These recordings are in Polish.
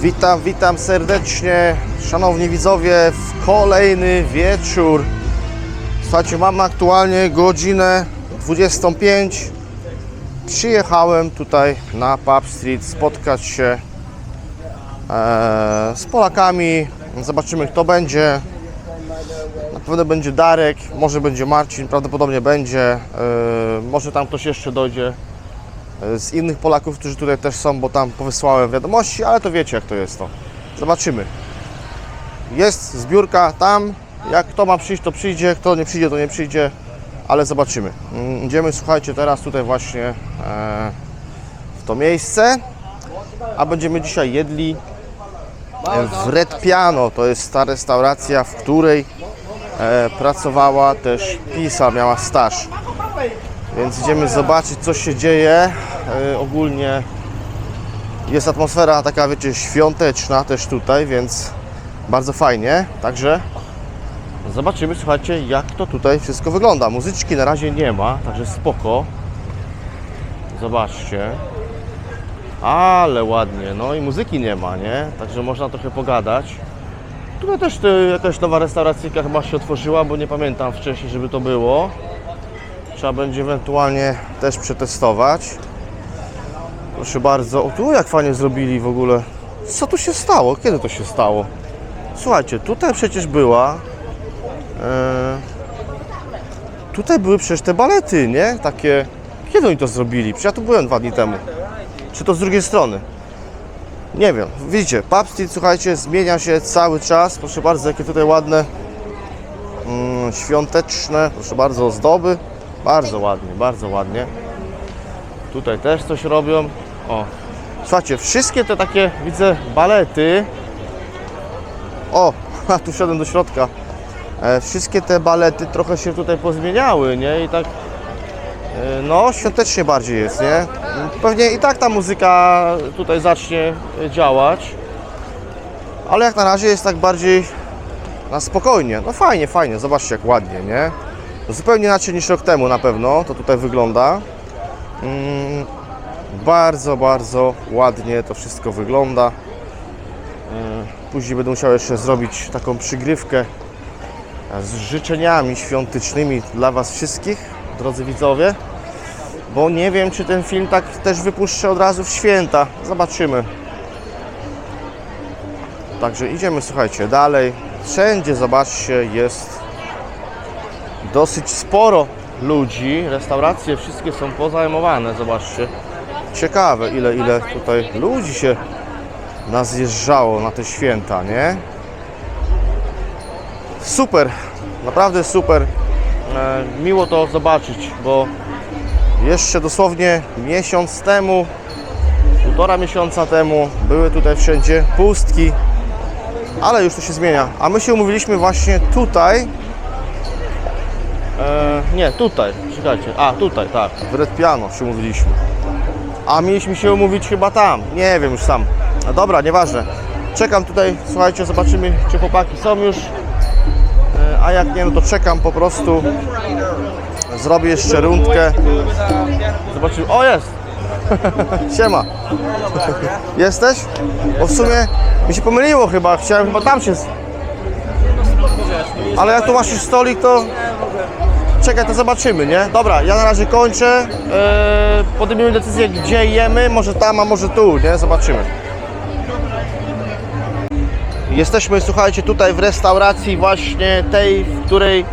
Witam, witam serdecznie, szanowni widzowie, w kolejny wieczór. Słuchajcie, mamy aktualnie godzinę 25. Przyjechałem tutaj na Pub Street spotkać się e, z Polakami. Zobaczymy kto będzie. Na pewno będzie Darek, może będzie Marcin, prawdopodobnie będzie. E, może tam ktoś jeszcze dojdzie z innych Polaków, którzy tutaj też są, bo tam powysłałem wiadomości, ale to wiecie jak to jest to. Zobaczymy. Jest zbiórka tam. Jak kto ma przyjść, to przyjdzie, kto nie przyjdzie, to nie przyjdzie, ale zobaczymy. Mm, Idziemy, słuchajcie, teraz tutaj właśnie e, w to miejsce, a będziemy dzisiaj jedli w Red Piano. To jest ta restauracja, w której e, pracowała też Pisa, miała staż. Więc idziemy zobaczyć, co się dzieje. E, ogólnie jest atmosfera taka, wiecie, świąteczna też tutaj, więc bardzo fajnie. Także zobaczymy, słuchajcie, jak to tutaj wszystko wygląda. Muzyczki na razie nie ma, także spoko. Zobaczcie. Ale ładnie, no i muzyki nie ma, nie? Także można trochę pogadać. Tutaj też jakaś nowa restauracyjka chyba się otworzyła, bo nie pamiętam wcześniej, żeby to było. Trzeba będzie ewentualnie też przetestować. Proszę bardzo. O, tu jak fajnie zrobili w ogóle. Co tu się stało? Kiedy to się stało? Słuchajcie, tutaj przecież była. E, tutaj były przecież te balety, nie? Takie. Kiedy oni to zrobili? Przecież ja tu byłem dwa dni temu. Czy to z drugiej strony? Nie wiem. Widzicie, Street, słuchajcie, zmienia się cały czas. Proszę bardzo, jakie tutaj ładne, mm, świąteczne, proszę bardzo, ozdoby. Bardzo ładnie, bardzo ładnie. Tutaj też coś robią. O, słuchajcie, wszystkie te takie, widzę, balety. O, a tu wszedłem do środka. E, wszystkie te balety trochę się tutaj pozmieniały, nie? I tak, e, no, świątecznie bardziej jest, nie? Pewnie i tak ta muzyka tutaj zacznie działać. Ale jak na razie jest tak bardziej na spokojnie. No fajnie, fajnie, zobaczcie jak ładnie, nie? Zupełnie inaczej niż rok temu na pewno to tutaj wygląda. Mm, bardzo, bardzo ładnie to wszystko wygląda. E, Później będę musiał jeszcze zrobić taką przygrywkę z życzeniami świątecznymi dla Was wszystkich, drodzy widzowie. Bo nie wiem, czy ten film tak też wypuszczę od razu w święta. Zobaczymy. Także idziemy, słuchajcie, dalej. Wszędzie, zobaczcie, jest dosyć sporo ludzi. Restauracje wszystkie są pozajmowane, zobaczcie. Ciekawe, ile, ile tutaj ludzi się nazjeżdżało na te święta, nie? Super, naprawdę super. E, miło to zobaczyć, bo jeszcze dosłownie miesiąc temu, półtora miesiąca temu były tutaj wszędzie pustki, ale już to się zmienia. A my się umówiliśmy właśnie tutaj. E, nie, tutaj, czekajcie. A, tutaj, tak, w Red Piano się umówiliśmy. A mieliśmy się umówić chyba tam. Nie wiem już sam. No dobra, nieważne. Czekam tutaj, słuchajcie, zobaczymy, czy chłopaki są już. E, A jak nie, no to czekam po prostu. Zrobię jeszcze rundkę. Zobaczymy. O, jest! Siema. Jesteś? Bo w sumie mi się pomyliło chyba. Chciałem chyba tam się. Ale jak tu masz już stolik, to. Czekaj, to zobaczymy, nie? Dobra, ja na razie kończę. Eee, podejmiemy decyzję, gdzie jemy. Może tam, a może tu, nie? Zobaczymy. Jesteśmy, słuchajcie, tutaj w restauracji właśnie tej, w której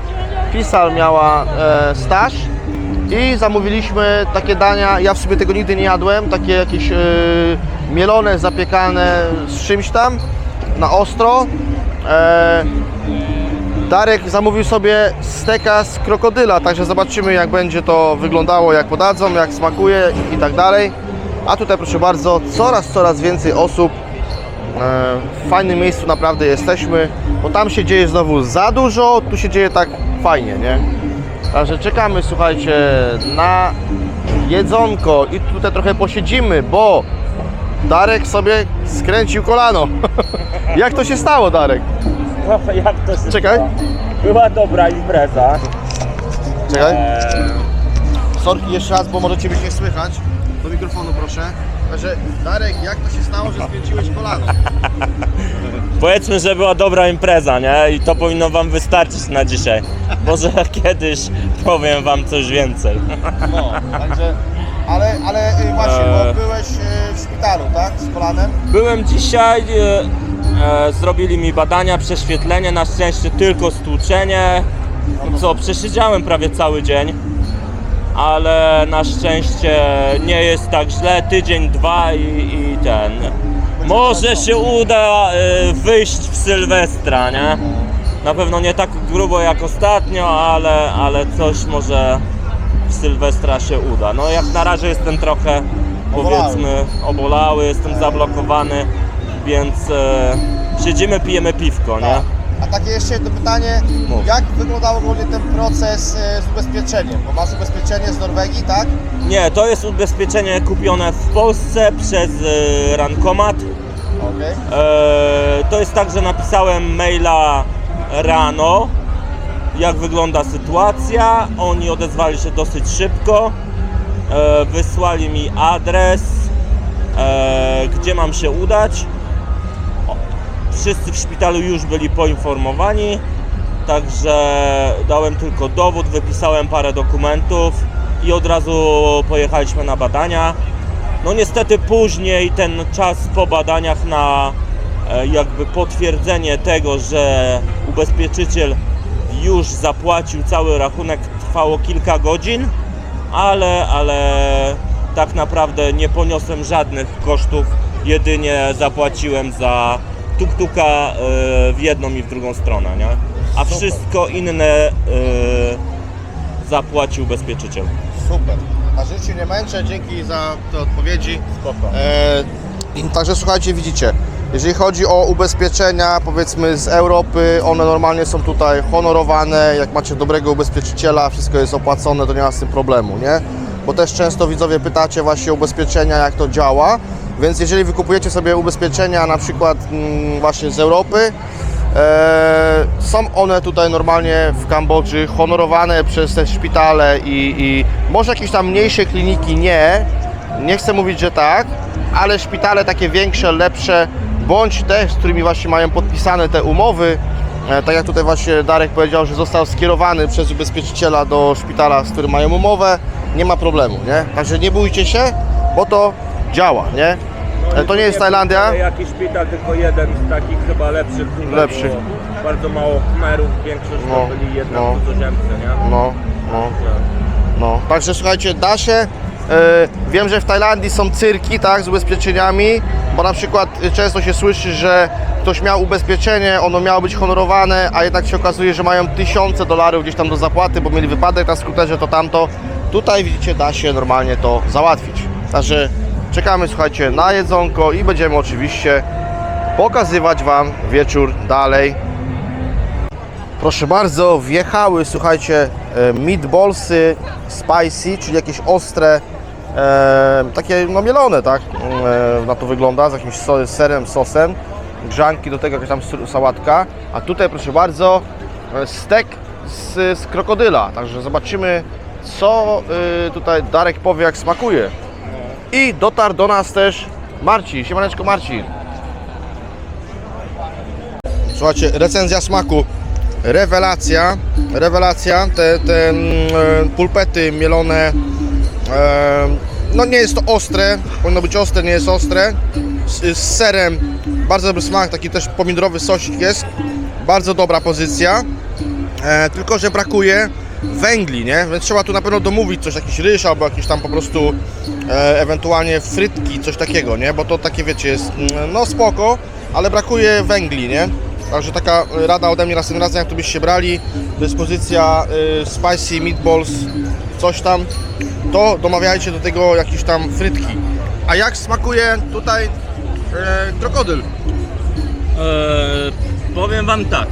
Pisal miała e, staż i zamówiliśmy takie dania, ja w sumie tego nigdy nie jadłem, takie jakieś e, mielone, zapiekane z czymś tam na ostro. E, Darek zamówił sobie steka z krokodyla, także zobaczymy jak będzie to wyglądało, jak podadzą, jak smakuje i tak dalej. A tutaj proszę bardzo, coraz, coraz więcej osób E, w fajnym miejscu naprawdę jesteśmy, bo tam się dzieje znowu za dużo, tu się dzieje tak fajnie, nie? Także czekamy, słuchajcie, na jedzonko i tutaj trochę posiedzimy, bo Darek sobie skręcił kolano. Jak to się stało, Darek? Jak to się Czekaj, Była dobra impreza. czekaj. Eee, Sorki jeszcze raz, bo możecie być nie słychać. Do mikrofonu proszę. Także Darek, jak to się stało, że skręciłeś kolano? Powiedzmy, że była dobra impreza, nie? I to powinno wam wystarczyć na dzisiaj. Może kiedyś powiem wam coś więcej. No, także... Ale, ale y, właśnie, bo Eee. byłeś y, w szpitalu, tak? Z kolanem? Byłem dzisiaj, e, zrobili mi badania, prześwietlenie, na szczęście tylko stłuczenie, co przesiedziałem prawie cały dzień, ale na szczęście nie jest tak źle, tydzień, dwa i, i ten. Może się uda e, wyjść w Sylwestra, nie? Na pewno nie tak grubo jak ostatnio, ale, ale coś może w Sylwestra się uda. No jak na razie jestem trochę powiedzmy obolały, jestem zablokowany, więc e, siedzimy, pijemy piwko, nie? Tak. A takie jeszcze jedno pytanie, Mów. jak wyglądał ogólnie ten proces e, z ubezpieczeniem? Bo masz ubezpieczenie z Norwegii, tak? Nie, to jest ubezpieczenie kupione w Polsce przez e, Rankomat. Okej. E, to jest tak, że napisałem maila rano, jak wygląda sytuacja. Oni odezwali się dosyć szybko. E, wysłali mi adres, e, gdzie mam się udać. Wszyscy w szpitalu już byli poinformowani, także dałem tylko dowód, wypisałem parę dokumentów i od razu pojechaliśmy na badania. No niestety później ten czas po badaniach na e, jakby potwierdzenie tego, że ubezpieczyciel już zapłacił cały rachunek trwało kilka godzin, ale, ale tak naprawdę nie poniosłem żadnych kosztów, jedynie zapłaciłem za tuktuka e, w jedną i w drugą stronę, nie? A wszystko inne e, zapłacił ubezpieczyciel. Super. Na życiu nie męczę, dzięki za te odpowiedzi. Spoko. E, także słuchajcie, widzicie, jeżeli chodzi o ubezpieczenia, powiedzmy z Europy, one normalnie są tutaj honorowane, jak macie dobrego ubezpieczyciela, wszystko jest opłacone, to nie ma z tym problemu, nie? Bo też często widzowie pytacie właśnie o ubezpieczenia, jak to działa, więc jeżeli wykupujecie sobie ubezpieczenia na przykład mm, właśnie z Europy, E, są one tutaj normalnie w Kambodży honorowane przez te szpitale i, i może jakieś tam mniejsze kliniki nie, nie chcę mówić, że tak, ale szpitale takie większe, lepsze, bądź te, z którymi właśnie mają podpisane te umowy, e, tak jak tutaj właśnie Darek powiedział, że został skierowany przez ubezpieczyciela do szpitala, z którym mają umowę, nie ma problemu, nie? Także nie bójcie się, bo to działa, nie? To nie jest Tajlandia. Jakiś szpital, tylko jeden z takich chyba lepszych. Lepszych. było Bardzo mało Khmerów, większość No, to byli jednak no. cudzoziemcy, nie? No, no. No, także słuchajcie, da się. E, wiem, że w Tajlandii są cyrki, tak, z ubezpieczeniami, bo na przykład e, często się słyszy, że ktoś miał ubezpieczenie, ono miało być honorowane, a jednak się okazuje, że mają tysiące dolarów gdzieś tam do zapłaty, bo mieli wypadek na skuterze, to tamto. Tutaj widzicie, da się normalnie to załatwić. Także czekamy, słuchajcie, na jedzonko i będziemy oczywiście pokazywać Wam wieczór dalej. Proszę bardzo, wjechały, słuchajcie, e, meatballsy spicy, czyli jakieś ostre, e, takie no mielone, tak? E, na to wygląda, z jakimś so, serem, sosem. Grzanki, do tego jakaś tam sałatka. A tutaj, proszę bardzo, e, stek z, z krokodyla. Także zobaczymy, co e, tutaj Darek powie, jak smakuje. I dotarł do nas też Marcin. Siemaneczko Marcin. Słuchajcie, recenzja smaku. Rewelacja, rewelacja. Te, te mm, e, pulpety mielone. E, no nie jest to ostre, powinno być ostre, nie jest ostre. Z, z serem, bardzo dobry smak, taki też pomidorowy sosik jest. Bardzo dobra pozycja. E, tylko, że brakuje węgli, nie? Więc trzeba tu na pewno domówić coś, jakiś ryż albo jakieś tam po prostu e, ewentualnie frytki, coś takiego, nie? Bo to takie wiecie jest, mm, no spoko, ale brakuje węgli, nie? Także taka rada ode mnie następnym razem, jak tu byście brali, to jest pozycja y, spicy meatballs, coś tam, to domawiajcie do tego jakieś tam frytki. A jak smakuje tutaj e, krokodyl? Eee, powiem wam tak.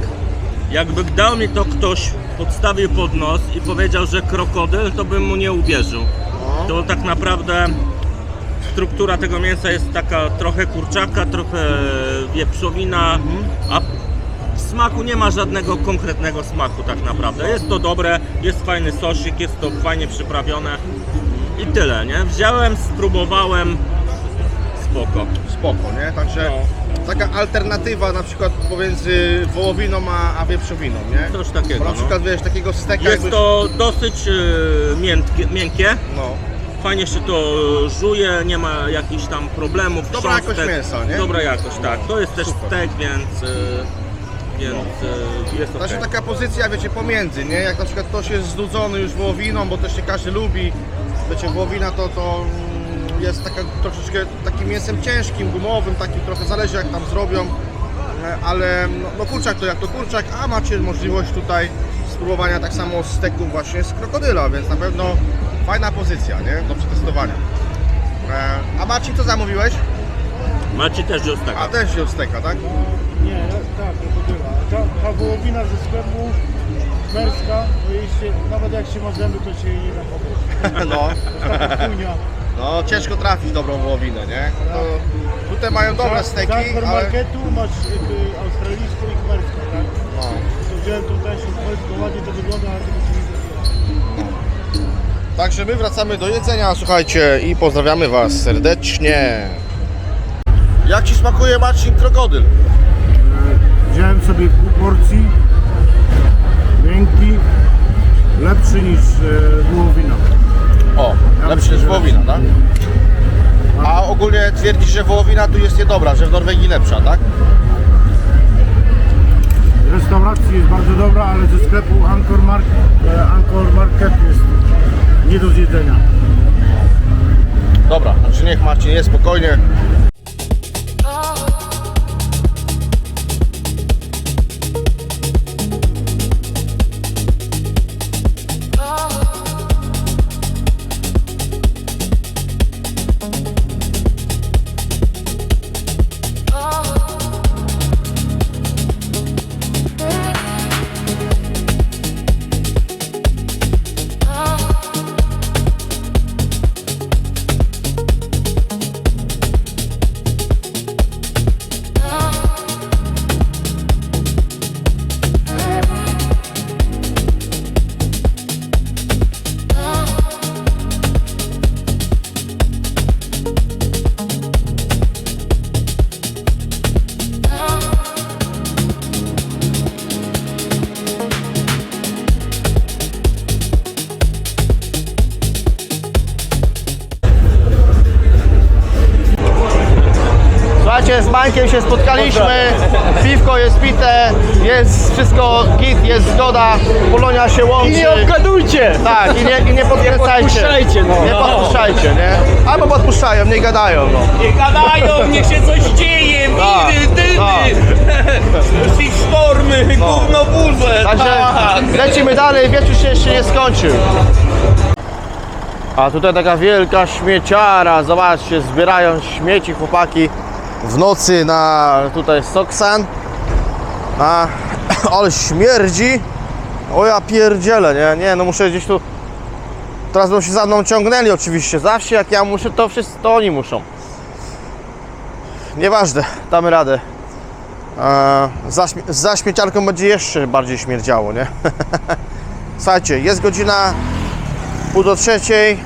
Jakby dał mi to ktoś, podstawił pod nos i powiedział, że krokodyl, to bym mu nie uwierzył. No. To tak naprawdę struktura tego mięsa jest taka trochę kurczaka, trochę wieprzowina, a w smaku nie ma żadnego konkretnego smaku tak naprawdę. Jest to dobre, jest fajny sosik, jest to fajnie przyprawione i tyle, nie? Wziąłem, spróbowałem, spoko. spoko, nie? Także No. Taka alternatywa na przykład pomiędzy wołowiną a, a wieprzowiną, nie? Coś takiego, Bo na no. przykład wiesz, takiego steka Jest jakbyś- to dosyć e, miętkie, miękkie. No, Fajnie się to żuje, nie ma jakichś tam problemów. Dobra jakość mięsa, nie? Dobra jakość, tak. To jest też Super. stek, więc, e, więc e, jest ok. Znaczy taka pozycja, wiecie, pomiędzy, nie? Jak na przykład ktoś jest znudzony już wołowiną, bo też nie każdy lubi, wiecie, wołowina to, to jest taka troszeczkę takim mięsem ciężkim, gumowym, takim trochę zależy jak tam zrobią, e, ale no, no kurczak to jak to kurczak, a macie możliwość tutaj spróbowania tak samo steku właśnie z krokodyla, więc na pewno fajna pozycja, nie? Do przetestowania. E, A Marcin, co zamówiłeś? Macie też już tak. A też wziął steka, tak? Nie, tak, krokodyla. Ta, ta wołowina ze sklepu merska, to jej się, nawet jak się ma zęby, to się jej nie da podejść. No. Chujnia. No ciężko trafić dobrą wołowinę, nie? To tutaj mają dobre steki, ale... marketu masz y, australijską i kmerską, tak? No. To wziąłem tutaj się kmerską, ładnie to wygląda, ale tego się nie. Także my wracamy do jedzenia, słuchajcie, i pozdrawiamy Was serdecznie. Jak Ci smakuje Marcin krokodyl? Wziąłem sobie pół porcji, miękki, lepszy niż e, wołowina. O, lepszy niż wołowina, tak? A ogólnie twierdzisz, że wołowina tu jest niedobra, że w Norwegii lepsza, tak? W restauracji jest bardzo dobra, ale ze sklepu Anchor, Mark, e, Anchor Market jest nie do zjedzenia. Dobra, znaczy niech Marcin jest spokojnie. Się spotkaliśmy, piwko jest pite, jest wszystko git, jest zgoda, Polonia się łączy. I nie obgadujcie! Tak, i nie, i nie podkręcajcie. podpuszczajcie, no. Nie podpuszczajcie, nie? Albo podpuszczają, nie gadają, no. Nie gadają, niech się coś dzieje, Tak, wiry, dymy, i sztormy, gówno burze, Także tak. lecimy dalej, wieczór się jeszcze nie skończył. A tutaj taka wielka śmieciara, zobaczcie, zbierają śmieci chłopaki w nocy na tutaj Soksan. A, ale śmierdzi. O ja pierdzielę, nie, nie, no muszę gdzieś tu... Teraz będą się za mną ciągnęli oczywiście, zawsze jak ja muszę, to wszyscy, to oni muszą. Nieważne, damy radę. E, za, za śmieciarką będzie jeszcze bardziej śmierdziało, nie? Słuchajcie, jest godzina pół do trzeciej.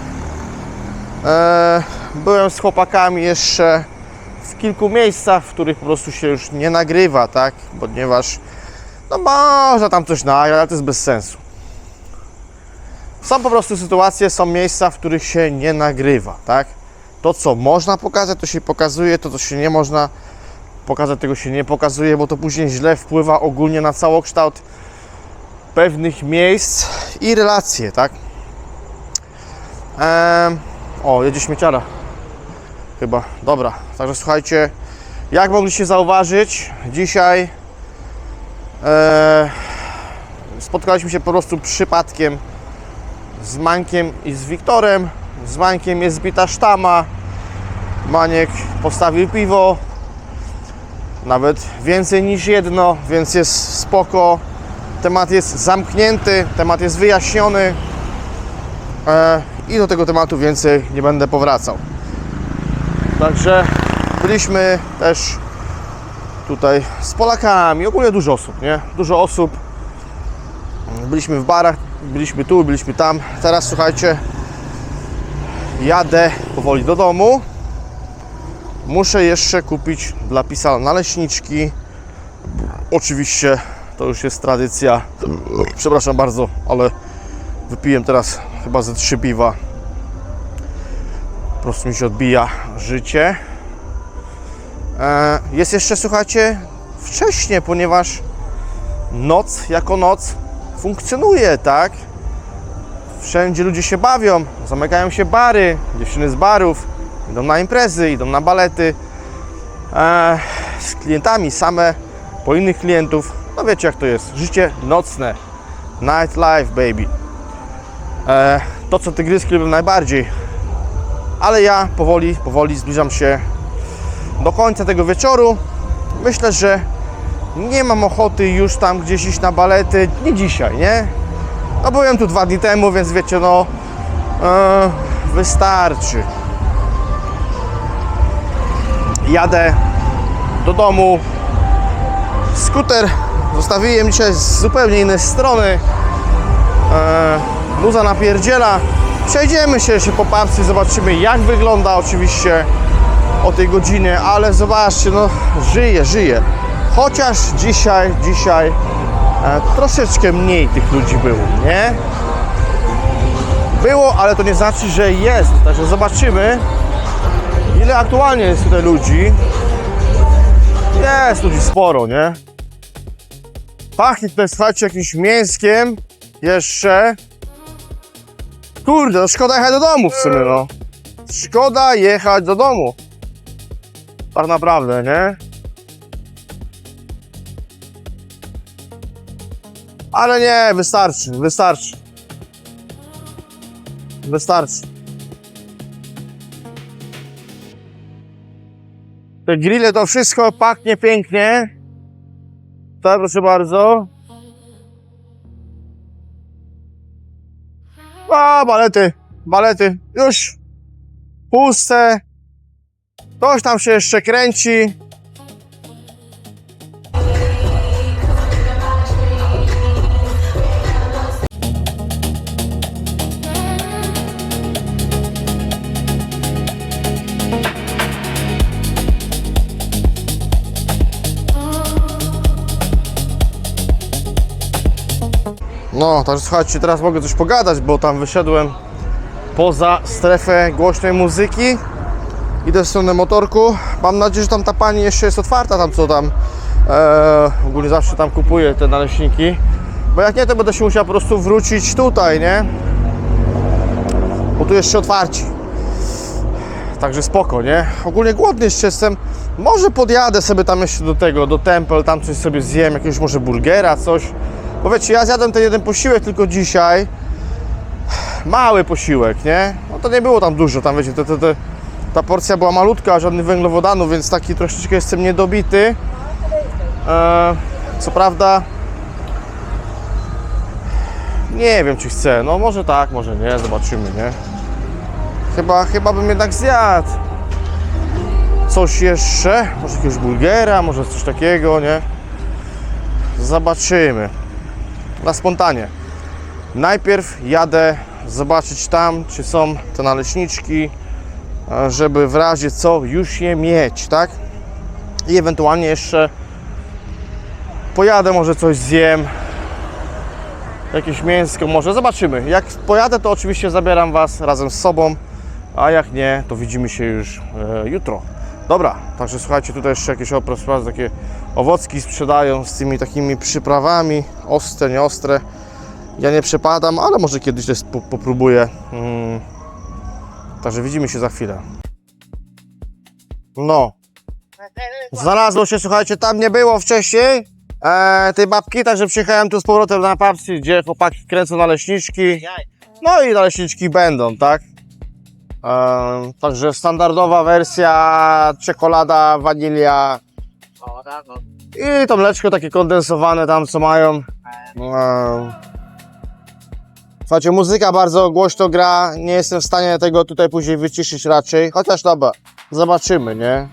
E, byłem z chłopakami jeszcze w kilku miejscach, w których po prostu się już nie nagrywa, tak? Ponieważ no można tam coś nagrać, ale to jest bez sensu. Są po prostu sytuacje, są miejsca, w których się nie nagrywa, tak? To, co można pokazać, to się pokazuje, to, co się nie można pokazać, tego się nie pokazuje, bo to później źle wpływa ogólnie na całokształt pewnych miejsc i relacje, tak? Em, o, jedzie śmieciara. Chyba, dobra. Także słuchajcie, jak mogliście zauważyć, dzisiaj e, spotkaliśmy się po prostu przypadkiem z Mańkiem i z Wiktorem. Z Mańkiem jest zbita sztama. Maniek postawił piwo, nawet więcej niż jedno, więc jest spoko. Temat jest zamknięty, temat jest wyjaśniony e, i do tego tematu więcej nie będę powracał. Także byliśmy też tutaj z Polakami, ogólnie dużo osób, nie? Dużo osób. Byliśmy w barach, byliśmy tu, byliśmy tam. Teraz słuchajcie, jadę powoli do domu muszę jeszcze kupić dla pisa naleśniczki. Oczywiście to już jest tradycja. Przepraszam bardzo, ale wypiłem teraz chyba ze trzy piwa. Po prostu mi się odbija życie. E, Jest jeszcze, słuchajcie, wcześnie, ponieważ noc jako noc funkcjonuje, tak? Wszędzie ludzie się bawią, zamykają się bary, dziewczyny z barów, idą na imprezy, idą na balety. E, z klientami same, po innych klientów. No wiecie jak to jest, życie nocne. Nightlife, baby. E, to, co tygryski lubią najbardziej. Ale ja powoli, powoli zbliżam się do końca tego wieczoru. Myślę, że nie mam ochoty już tam gdzieś iść na balety. Nie dzisiaj, nie? No byłem tu dwa dni temu, więc wiecie, no e, wystarczy. Jadę do domu. Skuter zostawiłem dzisiaj z zupełnie innej strony. E, muza napierdziela. Przejdziemy się jeszcze po papsy, zobaczymy jak wygląda oczywiście o tej godzinie, ale zobaczcie, no żyje, żyje. Chociaż dzisiaj, dzisiaj e, troszeczkę mniej tych ludzi było, nie? Było, ale to nie znaczy, że jest. Także zobaczymy, ile aktualnie jest tutaj ludzi. Jest ludzi sporo, nie? Pachnie tutaj, słuchajcie, jakimś mięskiem jeszcze. Kurde, no szkoda jechać do domu w sumie, no. Szkoda jechać do domu. Tak naprawdę, nie? Ale nie, wystarczy, wystarczy. Wystarczy. Te grille to wszystko pachnie pięknie. Tak, proszę bardzo. A, balety, balety, już puste. Ktoś tam się jeszcze kręci. No, także słuchajcie, teraz mogę coś pogadać, bo tam wyszedłem poza strefę głośnej muzyki. Idę w stronę motorku. Mam nadzieję, że tam ta pani jeszcze jest otwarta, tam co tam. E, ogólnie zawsze tam kupuję te naleśniki. Bo jak nie, to będę się musiał po prostu wrócić tutaj, nie? Bo tu jeszcze otwarci. Także spoko, nie? Ogólnie głodny jeszcze jestem. Może podjadę sobie tam jeszcze do tego, do Temple, tam coś sobie zjem, jakiegoś może burgera, coś. Bo wiecie, ja zjadłem ten jeden posiłek tylko dzisiaj. Mały posiłek, nie? No to nie było tam dużo, tam wiecie, te, te, te, ta porcja była malutka, żadnych węglowodanów, więc taki troszeczkę jestem niedobity. E, co prawda, nie wiem czy chcę, no może tak, może nie, zobaczymy, nie? Chyba, chyba bym jednak zjadł coś jeszcze, może jakiegoś burgera, może coś takiego, nie? Zobaczymy. Na spontanie. Najpierw jadę zobaczyć tam, czy są te naleśniczki, e, żeby w razie co już je mieć, tak? I ewentualnie jeszcze pojadę, może coś zjem. Jakieś mięsko może, zobaczymy. Jak pojadę, to oczywiście zabieram Was razem z sobą, a jak nie, to widzimy się już e, jutro. Dobra, także słuchajcie, tutaj jeszcze jakieś oprócz takie owocki sprzedają z tymi takimi przyprawami, ostre, nieostre. Ja nie przepadam, ale może kiedyś też po, popróbuję. Mm. Także widzimy się za chwilę. No. Znalazło się, słuchajcie, tam nie było wcześniej e, tej babki, także przyjechałem tu z powrotem na papsy, gdzie chłopaki kręcą naleśniczki. No i naleśniczki będą, tak? E, także standardowa wersja, czekolada, wanilia i to mleczko takie kondensowane tam, co mają. E, Słuchajcie, muzyka bardzo głośno gra, nie jestem w stanie tego tutaj później wyciszyć raczej, chociaż dobra, zobaczymy, nie?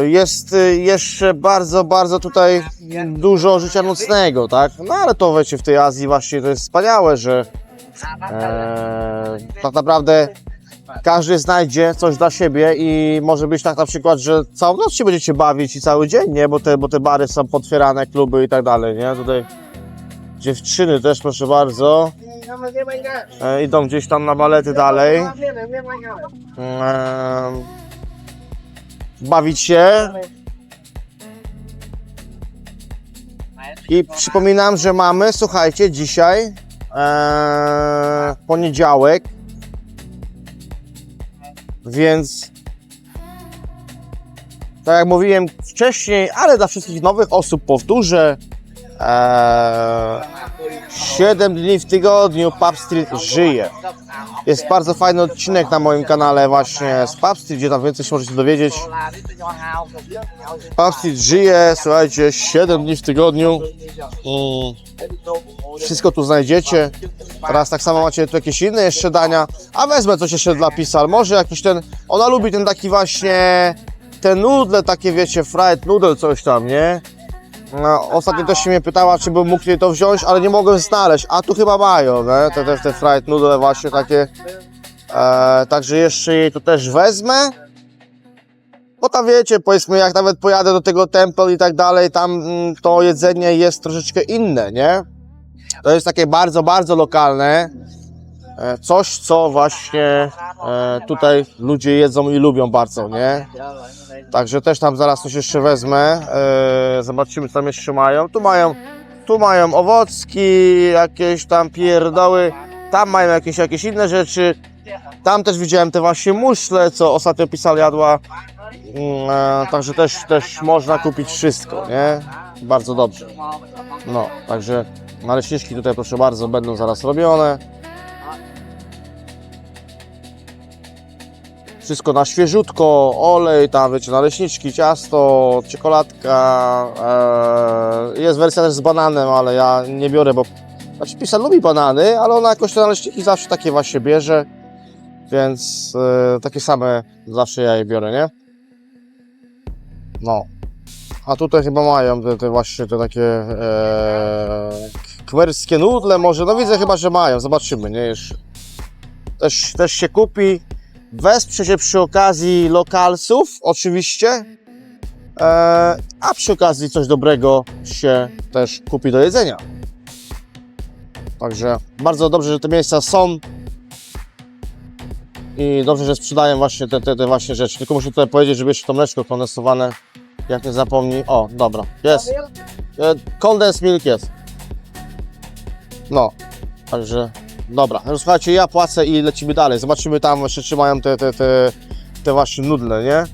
Yy, Jest jeszcze bardzo, bardzo tutaj dużo życia nocnego, tak? No ale to wiecie, w tej Azji właśnie to jest wspaniałe, że e, tak naprawdę każdy znajdzie coś dla siebie i może być tak na przykład, że całą noc się będziecie bawić i cały dzień, nie? Bo te, bo te bary są potwierane, kluby i tak dalej, nie? Tutaj dziewczyny też, proszę bardzo, e, idą gdzieś tam na balety dalej. E, bawić się. I przypominam, że mamy, słuchajcie, dzisiaj e, poniedziałek, więc tak jak mówiłem wcześniej, ale dla wszystkich nowych osób powtórzę, 7 dni w tygodniu Pub Street żyje. Jest bardzo fajny odcinek na moim kanale właśnie z Pub Street, gdzie tam więcej się możecie dowiedzieć. Pub Street żyje, słuchajcie, 7 dni w tygodniu. Mm. Wszystko tu znajdziecie. Teraz tak samo macie tu jakieś inne jeszcze dania. A wezmę coś jeszcze dla Pisal. Może jakiś ten. Ona lubi ten taki właśnie. Te nudle, takie wiecie, fried noodle, coś tam, nie? No, ostatnio też się mnie pytała, czy bym mógł jej to wziąć, ale nie mogłem znaleźć. A tu chyba mają, nie? Te, te, te fried noodle właśnie takie. E, także jeszcze jej to też wezmę. Bo tam wiecie, powiedzmy, jak nawet pojadę do tego Temple i tak dalej, tam mm, to jedzenie jest troszeczkę inne, nie? To jest takie bardzo, bardzo lokalne. E, Coś, co właśnie e, tutaj ludzie jedzą i lubią bardzo, nie? Także też tam zaraz coś jeszcze wezmę. E, Zobaczymy, co tam jeszcze mają. Tu mają, tu mają owocki, jakieś tam pierdoły. Tam mają jakieś, jakieś inne rzeczy. Tam też widziałem te właśnie muszle, co ostatnio pisali jadła. Mm, Także też, też można kupić wszystko, nie? Bardzo dobrze. No, także naleśniczki tutaj proszę bardzo będą zaraz robione. Wszystko na świeżutko, olej, tam wiecie, naleśniczki, ciasto, czekoladka. E, jest wersja też z bananem, ale ja nie biorę, bo znaczy Pisa lubi banany, ale ona jakoś te naleśniki zawsze takie właśnie bierze, więc e, takie same zawsze ja je biorę, nie? No. A tutaj chyba mają te, te właśnie te takie e, kwerskie nudle może, no widzę chyba, że mają, zobaczymy, nie, jeszcze. Też, też się kupi, wesprze się przy okazji lokalsów, oczywiście, e, a przy okazji coś dobrego się też kupi do jedzenia. Także bardzo dobrze, że te miejsca są i dobrze, że sprzedają właśnie te, te, te właśnie rzeczy. Tylko muszę tutaj powiedzieć, żeby jeszcze to mleczko kondensowane, jak nie zapomnij. O, dobra, jest. E, Condensed milk jest. No, także dobra. No, słuchajcie, ja płacę i lecimy dalej. Zobaczymy tam jeszcze, czy mają te, te, te, te właśnie nudle, nie?